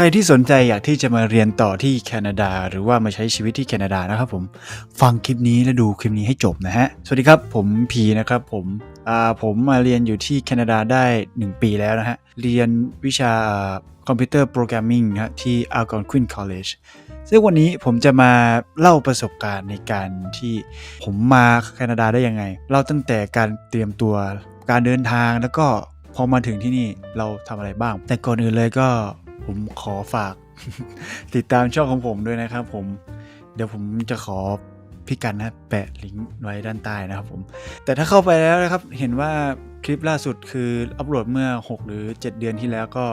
ใครที่สนใจอยากที่จะมาเรียนต่อที่แคนาดา หรือว่ามาใช้ชีวิตที่แคนาดานะครับผมฟังคลิปนี้และดูคลิปนี้ให้จบนะฮะ สวัสดีครับผมพีนะครับผมอ่าผมมาเรียนอยู่ที่แคนาดาได้ 1 ปีแล้วนะฮะ เรียนวิชาคอมพิวเตอร์โปรแกรมมิ่งนะฮะที่ Algonquin College ซึ่งวันนี้ผมจะมาเล่าประสบการณ์ในการที่ผมมาแคนาดาได้ยังไง เล่าตั้งแต่การเตรียมตัวการเดินทางแล้วก็พอมาถึงที่นี่เราทำอะไรบ้าง แต่ก่อนอื่นเลยก็ ผมขอฝาก ติดตามช่องของผมด้วยนะครับ ผม เดี๋ยวผมจะขอพี่กันนะแปะลิงก์ไว้ด้านใต้นะครับผม แต่ถ้าเข้าไปแล้วนะครับ เห็นว่าคลิปล่าสุดคืออัปโหลดเมื่อ 6 หรือ 7 เดือนที่แล้วก็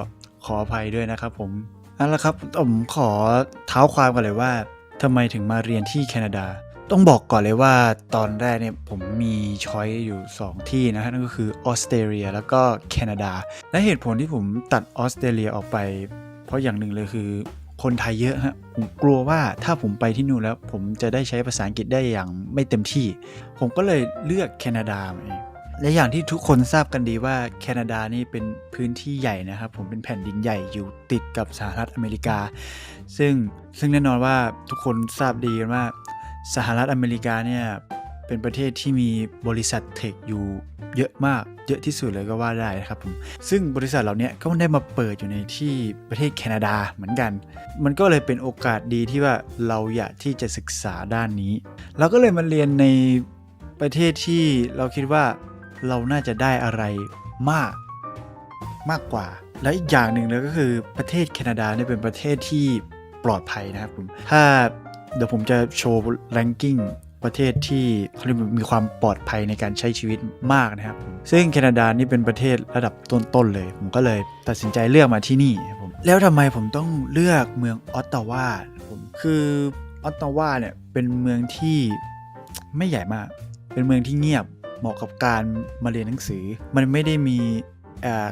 ขออภัยด้วยนะครับ ผมเอาละครับผมขอเท้าความกันเลยว่าทำไมถึงมาเรียนที่แคนาดา ต้องบอกก่อนเลยว่าตอนแรกเนี่ยผมมีช้อยอยู่ 2 ที่นะฮะนั่นก็คือออสเตรเลียแล้วก็แคนาดา และเหตุผลที่ผมตัดออสเตรเลียออกไป เพราะอย่างหนึ่งเลยคือคนไทยเยอะฮะผมกลัวว่าถ้าผมไปที่นู่นแล้ว ผมจะได้ใช้ภาษาอังกฤษได้อย่างไม่เต็มที่ ผมก็เลยเลือกแคนาดาเองและอย่างที่ทุกคนทราบกันดีว่าแคนาดานี่เป็นพื้นที่ใหญ่นะครับ ผมเป็นแผ่นดินใหญ่อยู่ติดกับสหรัฐอเมริกา ซึ่งซึ่งแน่นอนว่าทุกคนทราบดีกันว่าสหรัฐอเมริกาเนี่ย เป็นประเทศที่มีบริษัทเทคอยู่เยอะมาก เยอะที่สุดเลยก็ว่าได้นะครับผม ซึ่งบริษัทเหล่านี้ก็ได้มาเปิดอยู่ในที่ประเทศแคนาดาเหมือนกัน มันก็เลยเป็นโอกาสดีที่ว่าเราอยากที่จะศึกษาด้านนี้ เราก็เลยมาเรียนในประเทศที่เราคิดว่าเราน่าจะได้อะไรมากมากกว่า และอีกอย่างหนึ่งเลยก็คือประเทศแคนาดาเนี่ยเป็นประเทศที่ปลอดภัยนะครับผม ถ้าเดี๋ยวผมจะโชว์ ranking ประเทศที่เขาเรียกมีความปลอดภัยในการใช้ชีวิตมากนะครับซึ่งแคนาดานี่เป็นประเทศระดับต้นๆเลย ผมก็เลยตัดสินใจเลือกมาที่นี่ครับผมแล้วทำไมผมต้องเลือกเมืองออตตาวาผมคือออตตาวาเนี่ยเป็นเมืองที่ไม่ใหญ่มาก เป็นเมืองที่เงียบเหมาะกับการมาเรียนหนังสือ มันไม่ได้มี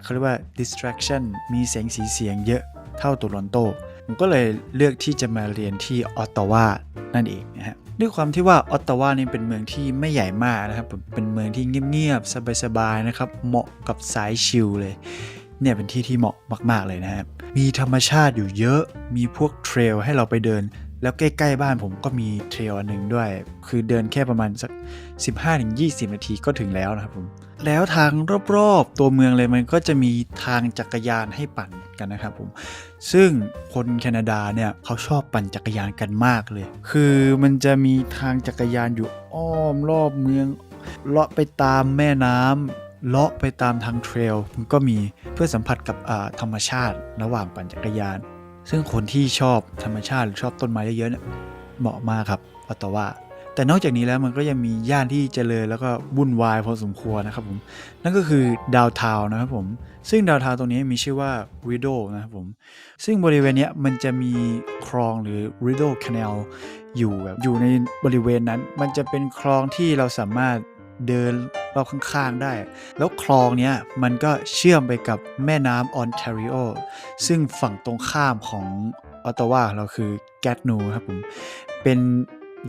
เขาเรียกว่า distraction มีเสียงสีเสียงเยอะเท่าโตรอนโตผมก็เลยเลือกที่จะมาเรียนที่ออตตาวานั่นเองนะฮะ ด้วยความที่ว่าออตตาวานี่เป็นเมืองที่ไม่ใหญ่มากนะครับผมเป็นเมืองที่เงียบๆสบายๆนะครับ เหมาะกับสายชิลเลย เนี่ยเป็นที่ที่เหมาะมากๆเลยนะครับ มีธรรมชาติอยู่เยอะ มีพวกเทรลให้เราไปเดิน แล้วใกล้ๆบ้านผมก็มีเทรลอันหนึ่งด้วย คือเดินแค่ประมาณสัก 15-20 นาทีก็ถึงแล้วนะครับผม แล้วทางรอบๆตัวเมืองเลยมันก็จะมีทางจักรยานให้ปั่นกันนะครับผมซึ่งคนแคนาดาเนี่ยเขาชอบปั่นจักรยานกันมากเลย คือมันจะมีทางจักรยานอยู่อ้อมรอบเมืองเลาะไปตามแม่น้ำเลาะไปตามทางเทรลมันก็มีเพื่อสัมผัสกับธรรมชาติระหว่างปั่นจักรยาน ซึ่งคนที่ชอบธรรมชาติหรือชอบต้นไม้เยอะๆเนี่ยเหมาะมากครับออตตาวา แต่นอกจากนี้แล้วมันก็ยังมีย่านที่เจริญแล้วก็วุ่นวายพอสมควรนะครับผมนั่นก็คือดาวทาวนะครับผมซึ่งดาวทาวตรงนี้มีชื่อว่า Rideau นะครับผมซึ่งบริเวณนี้มันจะมีคลองหรือ Rideau Canal อยู่แบบอยู่ในบริเวณนั้น มันจะเป็นคลองที่เราสามารถเดินรอบข้างๆได้ แล้วคลองเนี้ยมันก็เชื่อมไปกับแม่น้ำออนแทริโอซึ่งฝั่งตรงข้ามของออตตาวาเราคือแกตนูครับผมเป็น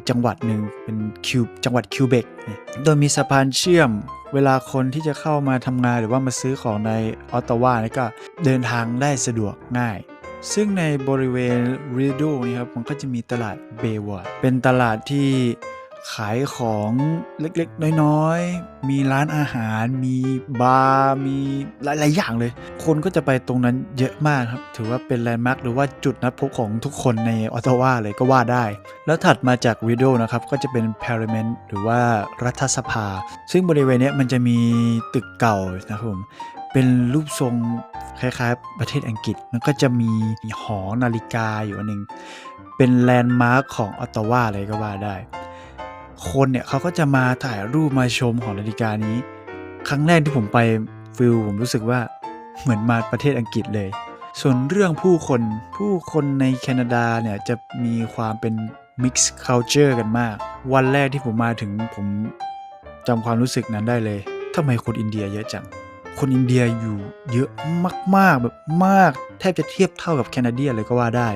จังหวัดหนึ่งเป็นคิวจังหวัดคิวเบกโดยมีสะพานเชื่อมเวลาคนที่จะเข้ามาทำงานหรือว่ามาซื้อของในออตตาวานี่ก็เดินทางได้สะดวกง่าย ซึ่งในบริเวณริโดนี่ครับมันก็จะมีตลาดเบวอร์เป็นตลาดที่ ขายของเล็กๆ น้อยๆ มีร้านอาหาร มีบาร์ มีหลายๆ อย่างเลย คนก็จะไปตรงนั้นเยอะมากครับ ถือว่าเป็นแลนด์มาร์คหรือว่าจุดนัดพบของทุกคนในออตตาวาเลยก็ว่าได้ แล้วถัดมาจากวิด o นะครับ ก็จะเป็น Parliament หรือว่ารัฐสภา ซึ่งบริเวณนี้มันจะมีตึกเก่านะครับผมเป็นรูปทรงคล้ายๆ ประเทศอังกฤษ แล้วก็จะมีหอนาฬิกาอยู่อันหนึ่งเป็นแลนด์มาร์คของออตตาวาเลยก็ว่าได้ คนเนี่ยเขาก็จะมาถ่ายรูปมาชมหอนาฬิกานี้ ครั้งแรกที่ผมไปฟิลผมรู้สึกว่าเหมือนมาประเทศอังกฤษเลย ส่วนเรื่องผู้คนผู้คนในแคนาดาเนี่ยจะมีความเป็น mix culture กันมาก วันแรกที่ผมมาถึงผมจำความรู้สึกนั้นได้เลยทำไมคนอินเดียเยอะจัง คนอินเดียอยู่เยอะมากๆแบบมาก แทบจะเทียบเท่ากับแคนาเดียเลยก็ว่าได้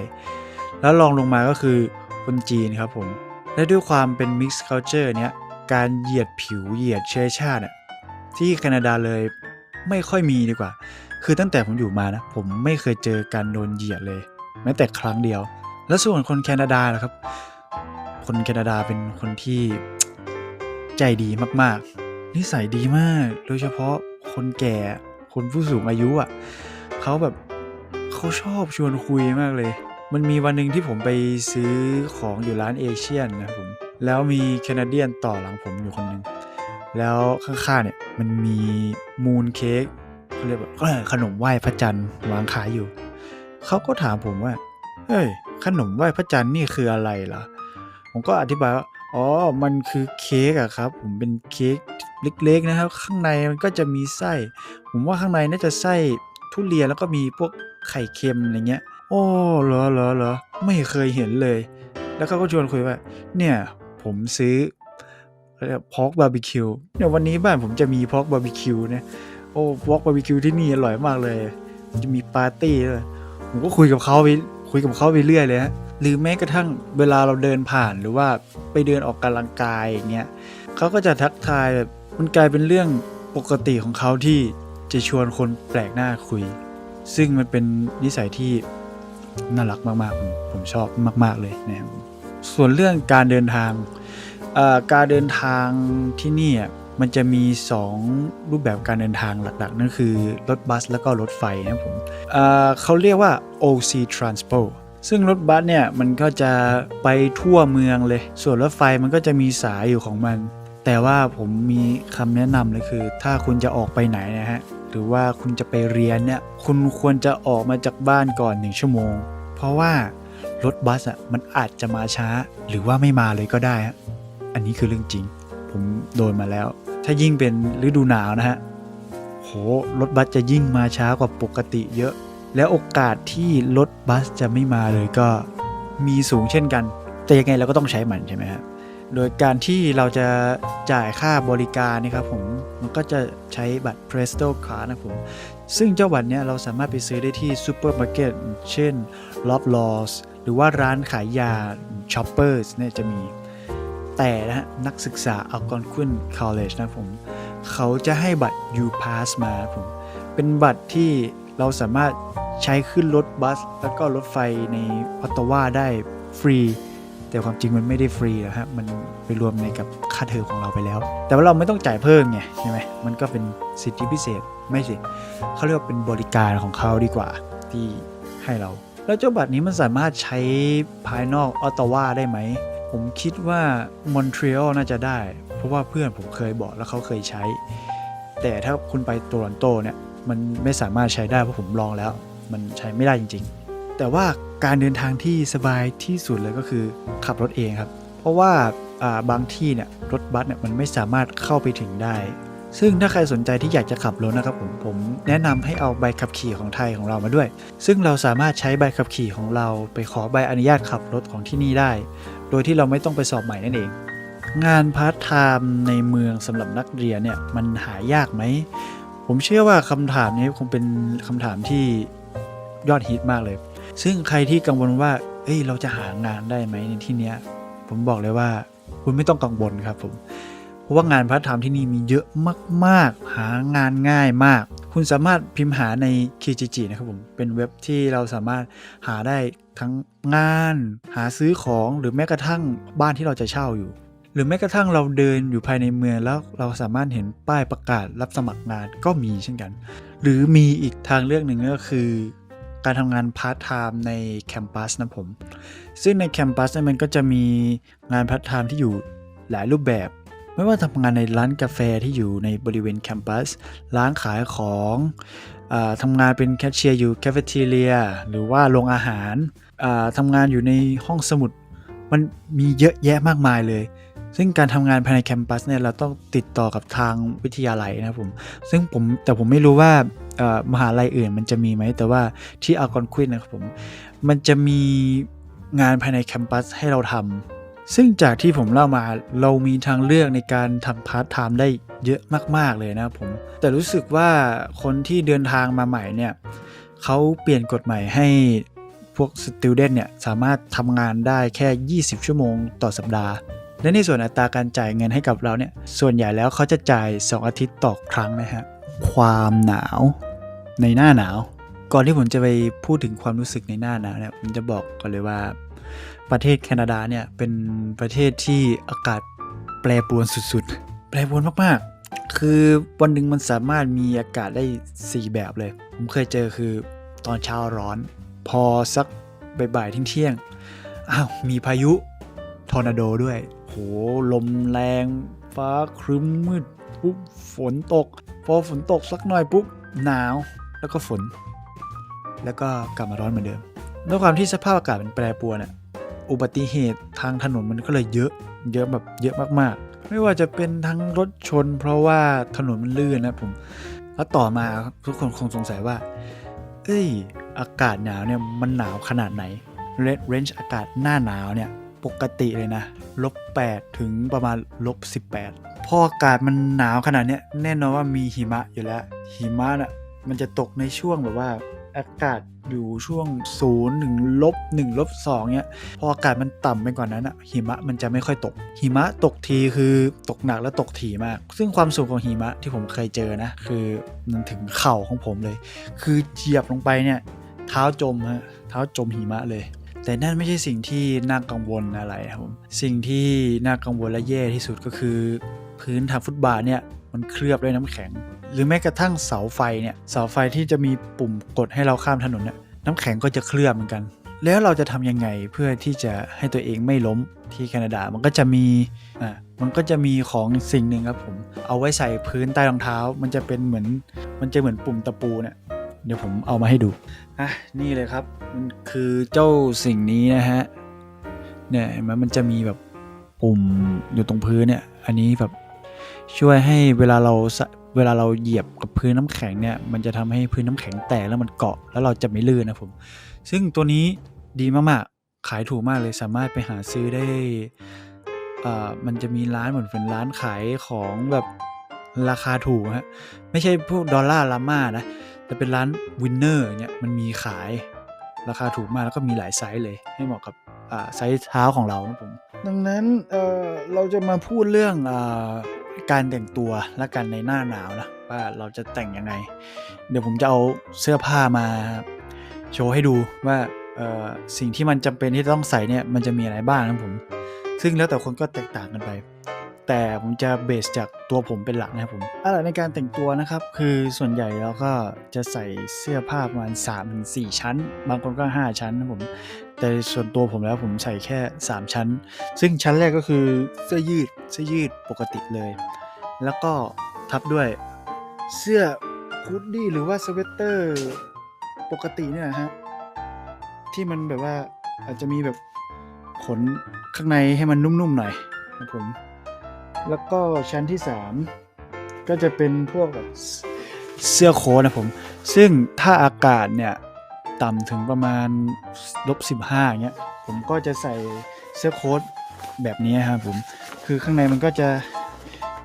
แล้วลองลงมาก็คือคนจีนครับผม และด้วยความเป็น mixed culture เนี้ยการเหยียดผิวเหยียดเชื้อชาติที่แคนาดาเลยไม่ค่อยมีดีกว่า คือตั้งแต่ผมอยู่มานะผมไม่เคยเจอการโดนเหยียดเลย แม้แต่ครั้งเดียว แล้วส่วนคนแคนาดาล่ะครับ คนแคนาดาเป็นคนที่ใจดีมากๆ นิสัยดีมาก โดยเฉพาะคนแก่คนผู้สูงอายุอะเขาแบบเขาชอบชวนคุยมากเลย มันมีวันหนึ่งที่ผมไปซื้อของอยู่ร้านเอเชียนนะผม แล้วมีแคนาเดียนต่อหลังผมอยู่คนหนึ่งแล้วข้างๆเนี่ยมันมีมูนเค้กเขาเรียกว่าขนมไหว้พระจันทร์วางขายอยู่ เขาก็ถามผมว่า เฮ้ย ขนมไหว้พระจันทร์นี่คืออะไรเหรอผมก็อธิบายว่า อ๋อ มันคือเค้กอะครับ ผมเป็นเค้กเล็กๆนะครับ ข้างในมันก็จะมีไส้ ผมว่าข้างในน่าจะไส้ทุเรียนแล้วก็มีพวกไข่เค็มอะไรเงี้ย โอ้เหรอเหรอเหรอไม่เคยเห็นเลย แล้วเขาก็ชวนคุยว่า เนี่ย ผมซื้อพอกบาร์บีคิวเนี่ยวันนี้บ้านผมจะมีพอกบาร์บีคิวนี่ยโอ้พอกบาร์บีคิวที่นี่อร่อยมากเลยจะมีปาร์ตี้ด้วยผมก็คุยกับเขาไปคุยกับเขาไปเรื่อยเลยฮะหรือแม้กระทั่งเวลาเราเดินผ่านหรือว่าไปเดินออกกำลังกายอย่างเงี้ยเขาก็จะทักทายแบบมันกลายเป็นเรื่องปกติของเขาที่จะชวนคนแปลกหน้าคุย ซึ่งมันเป็นนิสัยที่ น่ารักมากๆผมผมชอบมาก ๆเลยนะครับส่วนเรื่องการเดินทางการเดินทางที่นี่อะมันจะมี 2 รูปแบบการเดินทางหลักๆ นั่นคือรถบัสแล้วก็รถไฟนะครับผมเอ่อเขาเรียกว่า OC Transport ซึ่งรถบัสเนี่ยมันก็จะไปทั่วเมืองเลย ส่วนรถไฟมันก็จะมีสายอยู่ของมัน แต่ว่าผมมีคำแนะนำเลยคือ ถ้าคุณจะออกไปไหนนะฮะ หรือว่าคุณจะไปเรียนเนี่ยคุณควรจะออกมาจากบ้านก่อน1ชั่วโมง เพราะว่ารถบัสอะมันอาจจะมาช้า หรือว่าไม่มาเลยก็ได้ฮะอันนี้คือเรื่องจริง ผมโดนมาแล้ว ถ้ายิ่งเป็นฤดูหนาวนะฮะโหรถบัสจะยิ่งมาช้ากว่าปกติเยอะ แล้วโอกาสที่รถบัสจะไม่มาเลยก็มีสูงเช่นกัน แต่ยังไงเราก็ต้องใช้มันใช่ไหมฮะ โดยการที่เราจะจ่ายค่าบริการนี่ครับผม มันก็จะใช้บัตร Presto Card นะผม ซึ่งเจ้าบัตรเนี้ยเราสามารถไปซื้อได้ที่ซูเปอร์มาร์เก็ตเช่น Loblaws หรือว่าร้านขายยา Shoppers เนี่ยจะมี แต่นะนักศึกษา Algonquin College นะผม เขาจะให้บัตร U Pass มาผม เป็นบัตรที่เราสามารถใช้ขึ้นรถบัส แล้วก็รถไฟในออตตาวาได้ฟรี แต่ความจริงมันไม่ได้ฟรีนะฮะมันไปรวมในกับค่าเทอมของเราไปแล้ว แต่ว่าเราไม่ต้องจ่ายเพิ่มไงใช่ไหมมันก็เป็นสิทธิพิเศษไม่สิเขาเรียกว่าเป็นบริการของเขาดีกว่าที่ให้เรา แล้วเจ้าบัตรนี้มันสามารถใช้ภายนอกออตตาวาได้ไหม ผมคิดว่ามอนทรีออลน่าจะได้ เพราะว่าเพื่อนผมเคยบอกแล้วเขาเคยใช้ แต่ถ้าคุณไปโตรอนโตเนี่ยมันไม่สามารถใช้ได้เพราะผมลองแล้ว มันใช้ไม่ได้จริง ๆ แต่ว่า การเดินทางที่สบายที่สุดเลยก็คือขับรถเองครับ เพราะว่าบางที่เนี่ยรถบัสเนี่ยมันไม่สามารถเข้าไปถึงได้ ซึ่งถ้าใครสนใจที่อยากจะขับรถนะครับผมผมแนะนำให้เอาใบขับขี่ของไทยของเรามาด้วย ซึ่งเราสามารถใช้ใบขับขี่ของเราไปขอใบอนุญาตขับรถของที่นี่ได้ โดยที่เราไม่ต้องไปสอบใหม่นั่นเอง งานพาร์ทไทม์ในเมืองสำหรับนักเรียนเนี่ยมันหายากไหมผมเชื่อว่าคำถามนี้คงเป็นคำถามที่ยอดฮิตมากเลย ซึ่งใครที่กังวลว่า เอ้ย เราจะหางานได้ไหมในที่เนี้ย ผมบอกเลยว่า คุณไม่ต้องกังวลครับผม เพราะว่างานพร์ทไทม์ที่นี่มีเยอะมากๆ หางานง่ายมาก คุณสามารถพิมพ์หาใน Kijiji นะครับผม เป็นเว็บที่เราสามารถหาได้ทั้งงาน หาซื้อของหรือแม้กระทั่งบ้านที่เราจะเช่าอยู่ หรือแม้กระทั่งเราเดินอยู่ภายในเมืองแล้วเราสามารถเห็นป้ายประกาศรับสมัครงานก็มีเช่นกัน หรือมีอีกทางเลือกหนึ่งก็คือ การทำงานพาร์ทไทม์ในแคมปัสนะผม ซึ่งในแคมปัสเนี่ยมันก็จะมีงานพาร์ทไทม์ที่อยู่หลายรูปแบบ ไม่ว่าทำงานในร้านกาแฟที่อยู่ในบริเวณแคมปัส ร้านขายของอทำงานเป็นแคชเชียร์อยู่แคเฟเทเรียหรือว่าโรงอาหารทำงานอยู่ในห้องสมุด มันมีเยอะแยะมากมายเลยซึ่งการทำงานภายในแคมปัสเนี่ยเราต้องติดต่อกับทางวิทยาลัยนะครับผม ซึ่งผมแต่ผมไม่รู้ว่า มหาลัยอื่นมันจะมีไหม แต่ว่าที่อากอนควินนะครับผม มันจะมีงานภายในแคมปัสให้เราทำซึ่งจากที่ผมเล่ามาเรามีทางเลือกในการทำพาร์ทไทม์ได้เยอะมาก ๆ เลยนะครับผม แต่รู้สึกว่าคนที่เดินทางมาใหม่เนี่ยเขาเปลี่ยนกฎใหม่ให้พวกสติวเดนเนี่ยสามารถทำงานได้แค่ 20 ชั่วโมงต่อสัปดาห์ และในส่วนอัตราการจ่ายเงินให้กับเราเนี่ยส่วนใหญ่แล้วเขาจะจ่าย 2 อาทิตย์ต่อครั้งนะฮะ ความหนาว ในหน้าหนาว ก่อนที่ผมจะไปพูดถึงความรู้สึกในหน้าหนาวเนี่ยผมจะบอกก่อนเลยว่าประเทศแคนาดาเนี่ยเป็นประเทศที่อากาศแปรปรวนสุดๆ แปรปรวนมากๆ คือวันหนึ่งมันสามารถมีอากาศได้ 4 แบบเลย ผมเคยเจอคือตอนเช้าร้อน พอสักบ่ายๆเที่ยงๆอ้าวมีพายุทอร์นาโดด้วย โห ลมแรง ฟ้าครึ้มมืดปุ๊บฝนตก พอฝนตกสักหน่อยปุ๊บหนาว แล้วก็ฝน แล้วก็กลับมาร้อนเหมือนเดิมด้วยความที่สภาพอากาศมันแปรปรวนอะอุบัติเหตุทางถนนมันก็เลยเยอะเยอะแบบเยอะมากๆ ไม่ว่าจะเป็นทั้งรถชน เพราะว่าถนนมันลื่นนะผมแล้วต่อมาทุกคนคงสงสัยว่า เอ้ย อากาศหนาวเนี่ยมันหนาวขนาดไหนเรนจ์อากาศหน้าหนาวเนี่ยปกติเลยนะลบ8ถึงประมาณลบ18พออากาศมันหนาวขนาดเนี้ยแน่นอนว่ามีหิมะอยู่แล้วหิมะน่ะ มันจะตกในช่วงแบบว่าอากาศอยู่ช่วง0ถึงลบ1ลบ2เนี่ยพออากาศมันต่ำไปกว่านั้นอะหิมะมันจะไม่ค่อยตก หิมะตกทีคือตกหนักและตกถี่มาก ซึ่งความสูงของหิมะที่ผมเคยเจอนะ คือมันถึงเข่าของผมเลย คือเหยียบลงไปเนี่ย เท้าจมฮะเท้าจมหิมะเลย แต่นั่นไม่ใช่สิ่งที่น่ากังวลอะไรครับผมสิ่งที่น่ากังวลและแย่ที่สุดก็คือ พื้นทางฟุตบาทเนี่ยมันเคลือบด้วยน้ำแข็ง หรือแม้กระทั่งเสาไฟเนี่ยเสาไฟที่จะมีปุ่มกดให้เราข้ามถนนเนี่ยน้ำแข็งก็จะเคลือบเหมือนกัน แล้วเราจะทำยังไงเพื่อที่จะให้ตัวเองไม่ล้มที่แคนาดามันก็จะมีอ่ามันก็จะมีของสิ่งหนึ่งครับผมเอาไว้ใส่พื้นใต้รองเท้า มันจะเป็นเหมือนมันจะเหมือนปุ่มตะปูเนี่ยเดี๋ยวผมเอามาให้ดูอะนี่เลยครับมันคือเจ้าสิ่งนี้นะฮะเนี่ยเห็นไหมมันจะมีแบบปุ่มอยู่ตรงพื้นเนี่ย อันนี้แบบช่วยให้เวลาเรา เวลาเราเหยียบกับพื้นน้ำแข็งเนี่ยมันจะทำให้พื้นน้ำแข็งแตกแล้วมันเกาะแล้วเราจะไม่ลื่นนะผมซึ่งตัวนี้ดีมากๆ ขายถูกมากเลยสามารถไปหาซื้อได้อ่ามันจะมีร้านเหมือนเป็นร้านขายของแบบราคาถูกฮะไม่ใช่พวกดอลลาร์ลาม่านะแต่เป็นร้านวินเนอร์เนี่ยมันมีขายราคาถูกมากแล้วก็มีหลายไซส์เลย ให้เหมาะกับไซส์เท้าของเรานะผมดังนั้นเเราจะมาพูดเรื่อง การแต่งตัวและกันในหน้าหนาวนะว่าเราจะแต่งยังไง เดี๋ยวผมจะเอาเสื้อผ้ามาโชว์ให้ดูว่าสิ่งที่มันจำเป็นที่ต้องใส่เนี่ยมันจะมีอะไรบ้างนะผม ซึ่งแล้วแต่คนก็แตกต่างกันไป แต่ผมจะเบสจากตัวผมเป็นหลักนะครับผมอะไรในการแต่งตัวนะครับ คือส่วนใหญ่เราก็จะใส่เสื้อผ้าประมาณ3-4 ชั้น บางคนก็ 5 ชั้นนะผม แต่ส่วนตัวผมแล้วผมใส่แค่ 3 ชั้น ซึ่งชั้นแรกก็คือเสื้อยืดเสื้อยืดปกติเลย แล้วก็ทับด้วยเสื้อคูดดี้หรือว่าสเวตเตอร์ปกติเนี่ยฮะที่มันแบบว่าอาจจะมีแบบขนข้างในให้มันนุ่มๆหน่อยนะผม แล้วก็ชั้นที่ 3 ก็จะเป็นพวกแบบเสื้อโค้ทนะผม ซึ่งถ้าอากาศเนี่ย ต่ำถึงประมาณลบสิบห้าเงี้ย ผมก็จะใส่เสื้อโค้ทแบบนี้ครับผม คือข้างในมันก็จะ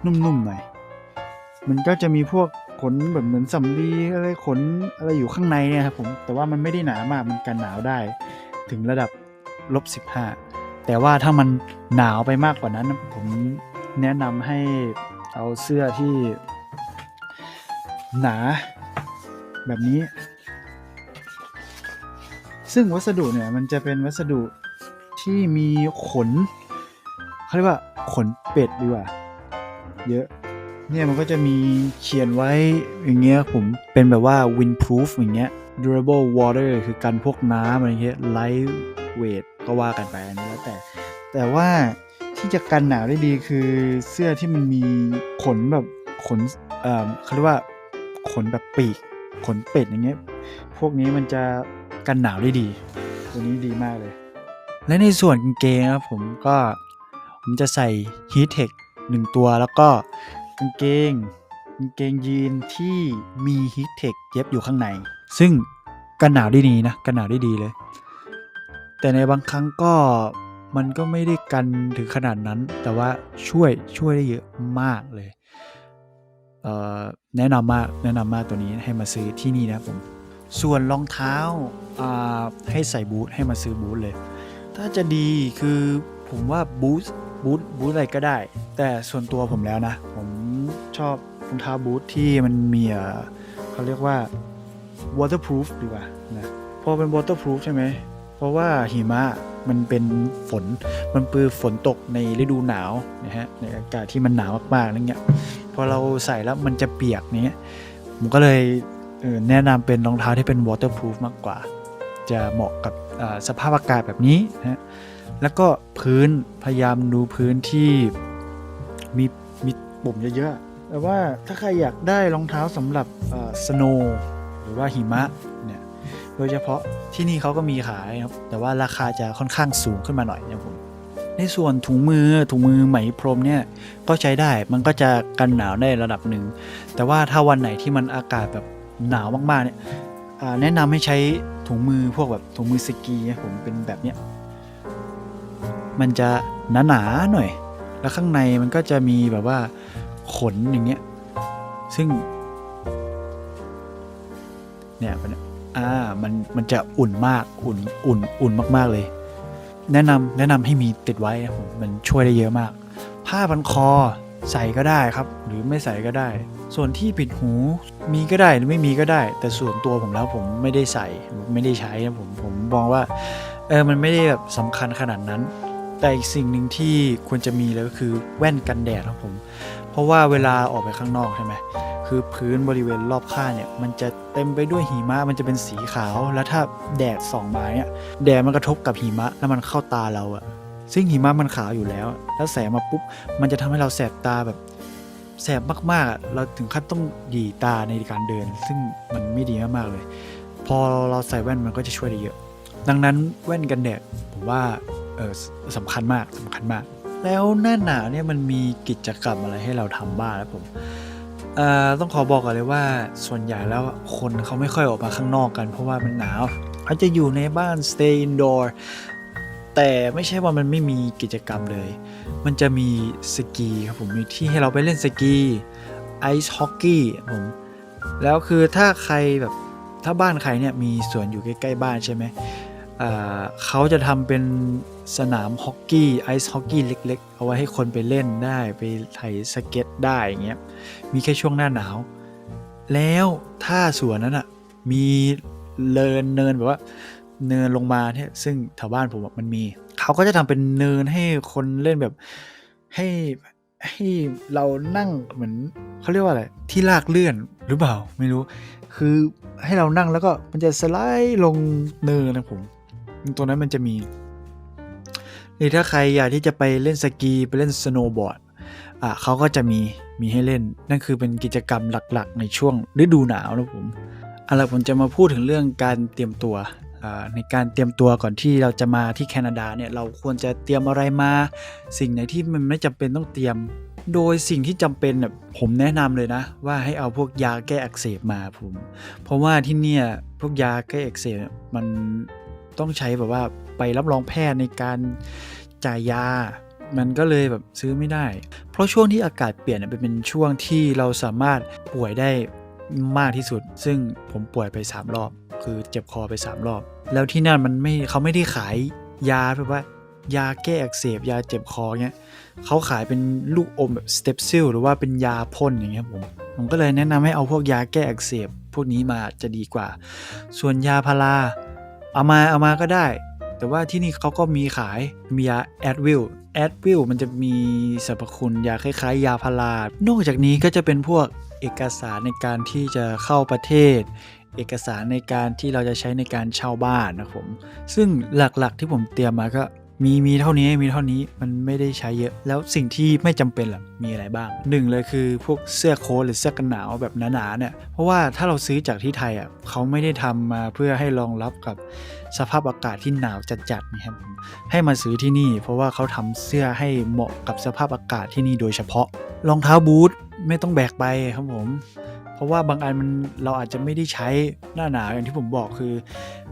นุ่มๆหน่อย มันก็จะมีพวกขนแบบเหมือนสำลีอะไรขนอะไรอยู่ข้างในเนี่ยครับผม แต่ว่ามันไม่ได้หนามาก มันกันหนาวได้ ถึงระดับลบสิบห้าแต่ว่าถ้ามันหนาวไปมากกว่านั้นผม แนะนำให้เอาเสื้อที่หนาแบบนี้ ซึ่งวัสดุเนี่ยมันจะเป็นวัสดุที่มีขนเขาเรียกว่าขนเป็ดดีกว่า เยอะเนี่ยมันก็จะมีเขียนไว้อย่างเงี้ยผมเป็นแบบว่า windproof อย่างเงี้ย durable water คือกันพวกน้ำอะไรเงี้ย light weight ก็ว่ากันไปอันนี้แล้วแต่ แต่ว่า ที่จะกันหนาวได้ดีคือเสื้อที่มันมีขนแบบขนเอ่อเขาเรียกว่าขนแบบปีก ขนเป็ดอย่างเงี้ย พวกนี้มันจะกันหนาวได้ดี ตัวนี้ดีมากเลย และในส่วนกางเกงครับผมก็ผมจะใส่ Heat Tech หนึ่งตัวแล้วก็กางเกงกางเกงยีนที่มี Heat Tech เย็บอยู่ข้างใน ซึ่งกันหนาวได้ดีนะกันหนาวได้ดีเลย แต่ในบางครั้งก็ มันก็ไม่ได้กันถึงขนาดนั้น แต่ว่าช่วยช่วยได้เยอะมากเลยเแนะนำมากแนะนำมากตัวนี้ให้มาซื้อที่นี่นะผม ส่วนรองเท้าให้ใส่บูทให้มาซื้อบูทเลย ถ้าจะดีคือผมว่าบูทบูทบูทอะไรก็ได้ แต่ส่วนตัวผมแล้วนะ ผมชอบรองเท้าบูทที่มันมีเอ่อเขาเรียกว่า waterproof ดีกว่านะพอเป็น waterproof ใช่ไหมเพราะว่าหิมะ มันเป็นฝน มันปือฝนตกในฤดูหนาวนะฮะ ในอากาศที่มันหนาวมากๆอะไรเงี้ย พอเราใส่แล้วมันจะเปียกเนี้ย ผมก็เลยเแนะนำเป็นรองเท้าที่เป็น waterproof มากกว่า จะเหมาะกับสภาพอากาศแบบนี้นะฮะแล้วก็พื้นพยายามดูพื้นที่มีมีปุ่มเยอะๆแต่ว่าถ้าใครอยากได้รองเท้าสำหรับสโนว์หรือว่าหิมะ โดยเฉพาะที่นี่เขาก็มีขายครับ แต่ว่าราคาจะค่อนข้างสูงขึ้นมาหน่อยนะผมในส่วนถุงมือถุงมือไหมพรมเนี่ยก็ใช้ได้มันก็จะกันหนาวได้ระดับหนึ่ง แต่ว่าถ้าวันไหนที่มันอากาศแบบหนาวมากๆเนี่ยแนะนำให้ใช้ถุงมือพวกแบบถุงมือสกีนะผมเป็นแบบเนี้ยมันจะหนาๆหน่อย แล้วข้างในมันก็จะมีแบบว่าขนอย่างเงี้ยซึ่งเนี่ยมัน อ่ามันมันจะอุ่นมากอุ่นอุ่นอุ่นมาก ๆเลย แนะนำแนะนำให้มีติดไว้นะผมมันช่วยได้เยอะมาก ผ้าพันคอใส่ก็ได้ครับ หรือไม่ใส่ก็ได้ ส่วนที่ปิดหูมีก็ได้หรือไม่มีก็ได้ แต่ส่วนตัวผมแล้วผมไม่ได้ใส่ไม่ได้ใช้นะผมผมมองว่าเออมันไม่ได้แบบสำคัญขนาดนั้น แต่อีกสิ่งหนึ่งที่ควรจะมีเลยก็คือแว่นกันแดดครับผม เพราะว่าเวลาออกไปข้างนอกใช่ไหมคือพื้นบริเวณรอบข้างเนี่ย มันจะเต็มไปด้วยหิมะมันจะเป็นสีขาว แล้วถ้าแดดส่องมาเนี่ยแดดมันกระทบกับหิมะแล้วมันเข้าตาเราอะซึ่งหิมะมันขาวอยู่แล้ว แล้วแสงมาปุ๊บมันจะทำให้เราแสบตาแบบแสบมากๆ เราถึงขั้นต้องหยีตาในการเดิน ซึ่งมันไม่ดีมากๆเลย พอเราใส่แว่นมันก็จะช่วยได้เยอะ ดังนั้นแว่นกันแดดผมว่าเออสำคัญมากสำคัญมาก แล้วหน้าหนาวเนี่ยมันมีกิจกรรมอะไรให้เราทำบ้างแล้วผมต้องขอบอกก่อนเลยว่าส่วนใหญ่แล้วคนเขาไม่ค่อยออกมาข้างนอกกัน เพราะว่ามันหนาวเขาจะอยู่ในบ้าน stay indoor แต่ไม่ใช่ว่ามันไม่มีกิจกรรมเลย มันจะมีสกีครับผมมีที่ให้เราไปเล่นสกีไอซ์ฮอกกี้ผมแล้วคือถ้าใครแบบถ้าบ้านใครเนี่ยมีสวนอยู่ใกล้ๆบ้านใช่ไหม เขาจะทำเป็นสนามฮอกกี้ไอซ์ฮอกกี้เล็กๆ เอาไว้ให้คนไปเล่นได้ไปไถสเก็ตได้อย่างเงี้ยมีแค่ช่วงหน้าหนาว แล้วถ้าสวนนั้นอะมีเนินเนินแบบว่า เนินลงมาเนี่ยซึ่งแถวบ้านผมมันมี เขาก็จะทำเป็นเนินให้คนเล่นแบบให้ให้เรานั่งเหมือนเขาเรียกว่าอะไรที่ลากเลื่อนหรือเปล่าไม่รู้ คือให้เรานั่งแล้วก็มันจะสไลด์ลงเนินนะผม ตรงนั้นมันจะมีหรือถ้าใครอยากที่จะไปเล่นสกีไปเล่นสโนว์บอร์ดอะเขาก็จะมีมีให้เล่น นั่นคือเป็นกิจกรรมหลักๆ ในช่วงฤดูหนาวนะผมเอาล่ะผมจะมาพูดถึงเรื่องการเตรียมตัวอ่าในการเตรียมตัวก่อนที่เราจะมาที่แคนาดาเนี่ยเราควรจะเตรียมอะไรมา สิ่งไหนที่มันไม่จำเป็นต้องเตรียม โดยสิ่งที่จำเป็นน่ะผมแนะนำเลยนะ ว่าให้เอาพวกยาแก้อักเสบมาผม เพราะว่าที่เนี่ยพวกยาแก้อักเสบมัน ต้องใช้แบบว่าไปรับรองแพทย์ในการจ่ายยา มันก็เลยแบบซื้อไม่ได้ เพราะช่วงที่อากาศเปลี่ยนเนี่ยเป็นช่วงที่เราสามารถป่วยได้มากที่สุด ซึ่งผมป่วยไป 3 รอบ คือเจ็บคอไป 3 รอบ แล้วที่นั่นมันไม่เขาไม่ได้ขายยาแบบว่ายาแก้อักเสบยาเจ็บคอเงี้ยเขาขายเป็นลูกอมแบบสเตปซิลหรือว่าเป็นยาพ่นอย่างเงี้ยผมผมก็เลยแนะนำให้เอาพวกยาแก้อักเสบ พวกนี้มาจะดีกว่า ส่วนยาพารา เอามาเอามาก็ได้ แต่ว่าที่นี่เขาก็มีขายมียาแอดวิลแอดวิลมันจะมีสรรพคุณยาคล้ายๆ ยาพารานอกจากนี้ก็จะเป็นพวกเอกสารในการที่จะเข้าประเทศ เอกสารในการที่เราจะใช้ในการเช่าบ้านนะครับผม ซึ่งหลักๆที่ผมเตรียมมาก็ มีมีเท่านี้มีเท่านี้มันไม่ได้ใช้เยอะ แล้วสิ่งที่ไม่จำเป็นล่ะมีอะไรบ้างหนึ่งเลยคือพวกเสื้อโค้ทหรือเสื้อกันหนาวแบบหนาๆเนี่ยเพราะว่าถ้าเราซื้อจากที่ไทยอะเขาไม่ได้ทำมาเพื่อให้รองรับกับสภาพอากาศที่หนาวจัดๆนะครับผมให้มาซื้อที่นี่ เพราะว่าเขาทำเสื้อให้เหมาะกับสภาพอากาศที่นี่โดยเฉพาะรองเท้าบูทไม่ต้องแบกไปครับผม เพราะว่าบางอันมันเราอาจจะไม่ได้ใช้หน้าหนาวอย่างที่ผมบอกคือ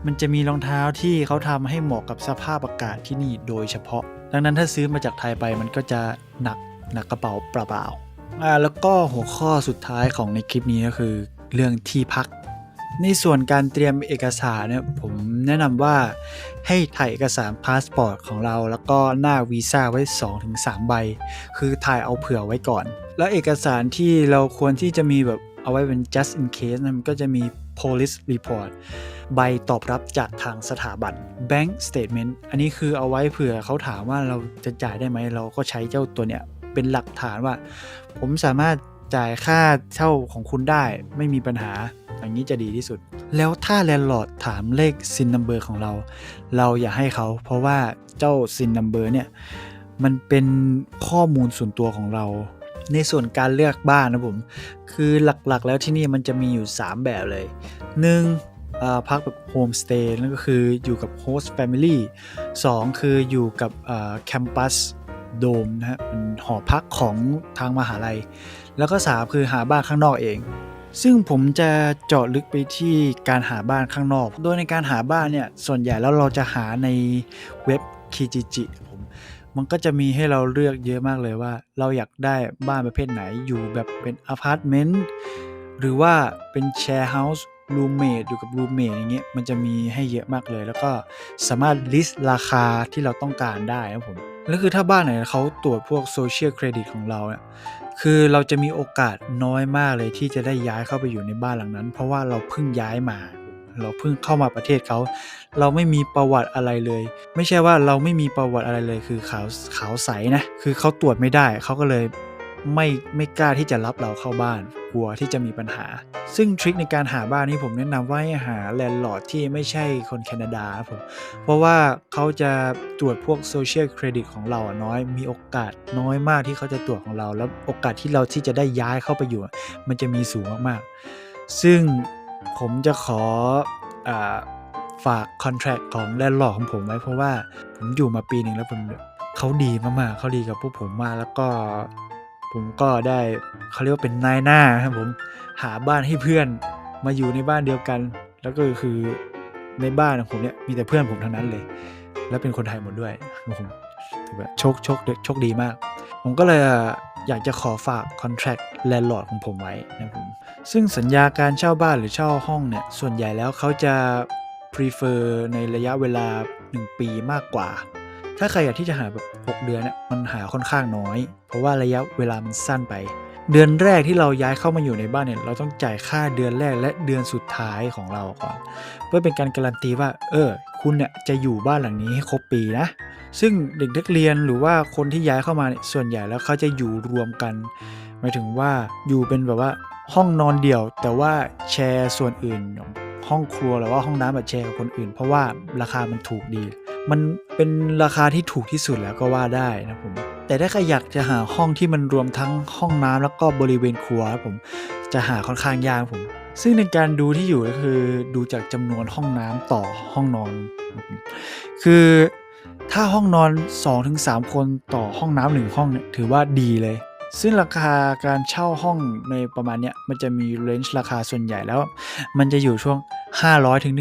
มันจะมีรองเท้าที่เขาทำให้เหมาะกับสภาพอากาศที่นี่โดยเฉพาะ ดังนั้นถ้าซื้อมาจากไทยไปมันก็จะหนักหนักกระเป๋าเปล่าๆอ่าแล้วก็หัวข้อสุดท้ายของในคลิปนี้ก็คือเรื่องที่พักในส่วนการเตรียมเอกสารเนี่ยผมแนะนำว่าให้ถ่ายเอกสารพาสปอร์ตของเรา แล้วก็หน้าวีซ่าไว้ 2-3 ใบ คือถ่ายเอาเผื่อไว้ก่อน แล้วเอกสารที่เราควรที่จะมีแบบ เอาไว้เป็น just in case นะมันก็จะมี police report ใบตอบรับจากทางสถาบัน bank statement อันนี้คือเอาไว้เผื่อเขาถามว่าเราจะจ่ายได้ไหม เราก็ใช้เจ้าตัวเนี้ยเป็นหลักฐานว่า ผมสามารถจ่ายค่าเช่าของคุณได้ไม่มีปัญหาอย่างนี้จะดีที่สุด แล้วถ้าแลนด์ลอร์ดถามเลขซินนัมเบอร์ของเรา เราอย่าให้เขา เพราะว่าเจ้าซินนัมเบอร์เนี่ยมันเป็นข้อมูลส่วนตัวของเรา ในส่วนการเลือกบ้านนะผม คือหลักๆแล้วที่นี่มันจะมีอยู่ 3 แบบเลย 1. เอ่อพักแบบโฮมสเตย์นั่นก็คืออยู่กับโฮสต์แฟมิลี่2คืออยู่กับแคมปัสโดมนะฮะเป็นหอพักของทางมหาลัย แล้วก็ 3 คือหาบ้านข้างนอกเอง ซึ่งผมจะเจาะลึกไปที่การหาบ้านข้างนอก โดยในการหาบ้านเนี่ย ส่วนใหญ่แล้วเราจะหาในเว็บ Kijiji ผ มันก็จะมีให้เราเลือกเยอะมากเลยว่า เราอยากได้บ้านประเภทไหนอยู่แบบเป็นอพาร์ตเมนต์หรือว่าเป็นแชร์เฮาส์รูมเมทอยู่กับรูมเมทอย่างเงี้ยมันจะมีให้เยอะมากเลย แล้วก็สามารถลิสต์ราคาที่เราต้องการได้นะผมแล้วคือถ้าบ้านไหนเขาตรวจพวกโซเชียลเครดิตของเราเนี่ยคือเราจะมีโอกาสน้อยมากเลยที่จะได้ย้ายเข้าไปอยู่ในบ้านหลังนั้น เพราะว่าเราเพิ่งย้ายมา เราเพิ่งเข้ามาประเทศเขา เราไม่มีประวัติอะไรเลย ไม่ใช่ว่าเราไม่มีประวัติอะไรเลย คือขาวขาวใสนะ คือเขาตรวจไม่ได้เขาก็เลยไม่ไม่กล้าที่จะรับเราเข้าบ้าน กลัวที่จะมีปัญหา ซึ่งทริคในการหาบ้านนี้ผมแนะนำว่าให้หาแลนด์ลอร์ดที่ไม่ใช่คนแคนาดาผมเพราะว่าเขาจะตรวจพวกโซเชียลเครดิตของเราอะน้อยมีโอกาสน้อยมากที่เขาจะตรวจของเรา แล้วโอกาสที่เราที่จะได้ย้ายเข้าไปอยู่อะมันจะมีสูงมากๆ ซึ่ง ผมจะขออาฝากคอนแท c t ของแลนด์ลอดของผมไว้เพราะว่าผมอยู่มาปีหนึ่งแล้วผมเขาดีมากๆเขาดีกับพวกผมมากแล้วก็ผมก็ได้เขาเรียกว่าเป็นนายหน้าครับผมหาบ้านให้เพื่อนมาอยู่ในบ้านเดียวกัน แล้วก็คือในบ้านของผมเนี่ยมีแต่เพื่อนผมทั้งนั้นเลย แล้วเป็นคนไทยหมดด้วยผมถือว่าโชคโชคโชคดีมาก ผมก็เลยอยากจะขอฝากคอนแท c t แลนด์ลอร์ดของผมไว้นะผม ซึ่งสัญญาการเช่าบ้านหรือเช่าห้องเนี่ย ส่วนใหญ่แล้วเขาจะ prefer ในระยะเวลา 1 ปีมากกว่า ถ้าใครอยากที่จะหาแบบ 6 เดือนเนี่ยมันหาค่อนข้างน้อย เพราะว่าระยะเวลามันสั้นไป เดือนแรกที่เราย้ายเข้ามาอยู่ในบ้านเนี่ย เราต้องจ่ายค่าเดือนแรกและเดือนสุดท้ายของเราก่อน เพื่อเป็นการการันตีว่า เออ คุณเนี่ยจะอยู่บ้านหลังนี้ให้ครบปีนะ ซึ่งเด็กนักเรียนหรือว่าคนที่ย้ายเข้ามาเนี่ยส่วนใหญ่แล้วเขาจะอยู่รวมกันหมายถึงว่าอยู่เป็นแบบว่า ห้องนอนเดี่ยว แต่ว่าแชร์ส่วนอื่น ห้องครัวหรือว่าห้องน้ำแบบแชร์กับคนอื่น เพราะว่าราคามันถูกดี มันเป็นราคาที่ถูกที่สุดแล้วก็ว่าได้นะผมแต่ถ้าใครอยากจะหาห้องที่มันรวมทั้งห้องน้ำแล้วก็บริเวณครัวผมจะหาค่อนข้างยากผม ซึ่งในการดูที่อยู่ก็คือดูจากจำนวนห้องน้ำต่อห้องนอน คือถ้าห้องนอน 2-3 คนต่อห้องน้ำหนึ่งห้องเนี่ยถือว่าดีเลย ซึ่งราคาการเช่าห้องในประมาณเนี้ยมันจะมีเรนจ์ราคาส่วนใหญ่แล้ว มันจะอยู่ช่วง 500ถึง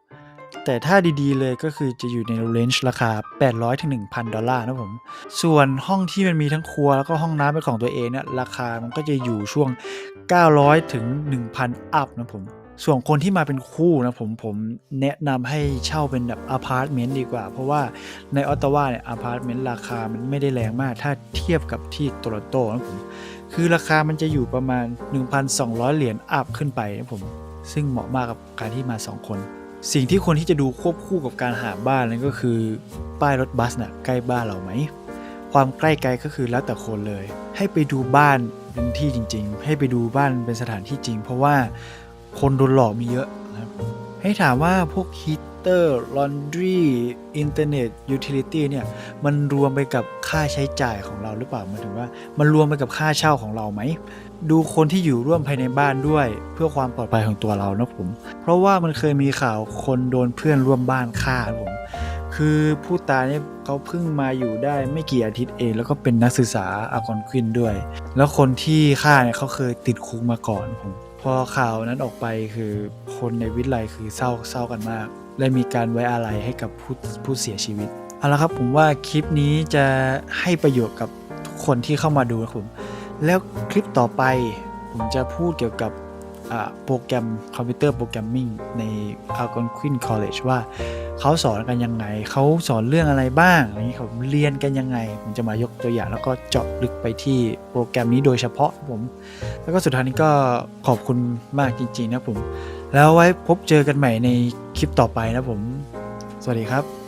1,000 แต่ถ้าดีๆเลยก็คือจะอยู่ในเรนจ์ราคา 800ถึง1,000 ดอลลาร์นะผม ส่วนห้องที่มันมีทั้งครัวแล้วก็ห้องน้ำเป็นของตัวเองเนี่ยราคามันก็จะอยู่ช่วง 900ถึง1,000 อัพนะผม ส่วนคนที่มาเป็นคู่นะผมผมแนะนำให้เช่าเป็นแบบอพาร์ตเมนต์ดีกว่า เพราะว่าในออตตาวาเนี่ยอพาร์ตเมนต์ราคามันไม่ได้แรงมาก ถ้าเทียบกับที่โตรอนโตนะผมคือราคามันจะอยู่ประมาณ 1,200 เหรียญอัพขึ้นไปนะผมซึ่งเหมาะมากกับการที่มา 2 คน สิ่งที่คนที่จะดูควบคู่กับการหาบ้านนั่นก็คือ ป้ายรถบัสนะ่ะใกล้บ้านเราไหมความใกล้ไกลก็คือแล้วแต่คนเลย ให้ไปดูบ้านเป็นที่จริง ๆ ให้ไปดูบ้านเป็นสถานที่จริง เพราะว่า คนโดนหลอกมีเยอะนะครับให้ถามว่าพวกฮีเตอร์ลอนดรีอินเทอร์เน็ตยูทิลิตี้เนี่ยมันรวมไปกับค่าใช้จ่ายของเราหรือเปล่ามายถึงว่า มันรวมไปกับค่าเช่าของเราไหม ดูคนที่อยู่ร่วมภายในบ้านด้วย เพื่อความปลอดภัยของตัวเรานะผม เพราะว่ามันเคยมีข่าวคนโดนเพื่อนร่วมบ้านฆ่าผมคือผู้ตายเนี่ยเขาเพิ่งมาอยู่ได้ไม่กี่อาทิตย์เอง แล้วก็เป็นนักศึกษาอากอนควินด้วย แล้วคนที่ฆ่าเนี่ยเขาเคยติดคุกมาก่อนผม พอข่าวนั้นออกไปคือคนในวิทยาลัยคือเศร้าเศร้ากันมาก และมีการไว้อาลัยให้กับผู้ผู้เสียชีวิตเอาละครับผมว่าคลิปนี้จะให้ประโยชน์กับทุกคนที่เข้ามาดูนะครับผมแล้วคลิปต่อไปผมจะพูดเกี่ยวกับ โปรแกรมคอมพิวเตอร์โปรแกรมมิ่งใน Algonquin College ว่าเขาสอนกันยังไง เขาสอนเรื่องอะไรบ้างอะไรอย่างนี้ครับเรียนกันยังไง ผมจะมายกตัวอย่าง แล้วก็เจาะลึกไปที่โปรแกรมนี้โดยเฉพาะผม แล้วก็สุดท้ายนี้ก็ขอบคุณมากจริงๆนะผม แล้วไว้พบเจอกันใหม่ในคลิปต่อไปนะผม สวัสดีครับ